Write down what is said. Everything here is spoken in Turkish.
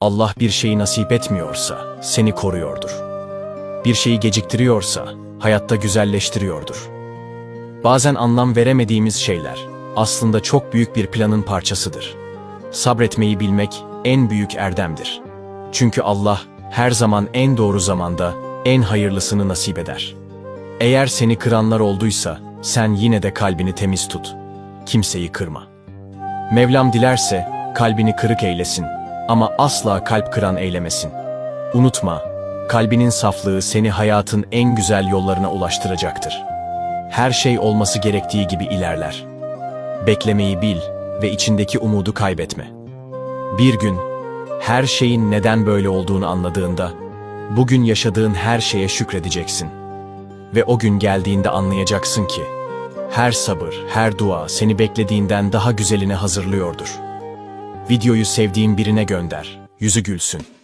Allah bir şeyi nasip etmiyorsa seni koruyordur. Bir şeyi geciktiriyorsa hayatta güzelleştiriyordur. Bazen anlam veremediğimiz şeyler aslında çok büyük bir planın parçasıdır. Sabretmeyi bilmek en büyük erdemdir. Çünkü Allah her zaman en doğru zamanda en hayırlısını nasip eder. Eğer seni kıranlar olduysa sen yine de kalbini temiz tut. Kimseyi kırma. Mevlam dilerse kalbini kırık eylesin ama asla kalp kıran eylemesin. Unutma, kalbinin saflığı seni hayatın en güzel yollarına ulaştıracaktır. Her şey olması gerektiği gibi ilerler. Beklemeyi bil ve içindeki umudu kaybetme. Bir gün her şeyin neden böyle olduğunu anladığında bugün yaşadığın her şeye şükredeceksin. Ve o gün geldiğinde anlayacaksın ki her sabır, her dua seni beklediğinden daha güzeline hazırlıyordur. Videoyu sevdiğin birine gönder, yüzü gülsün.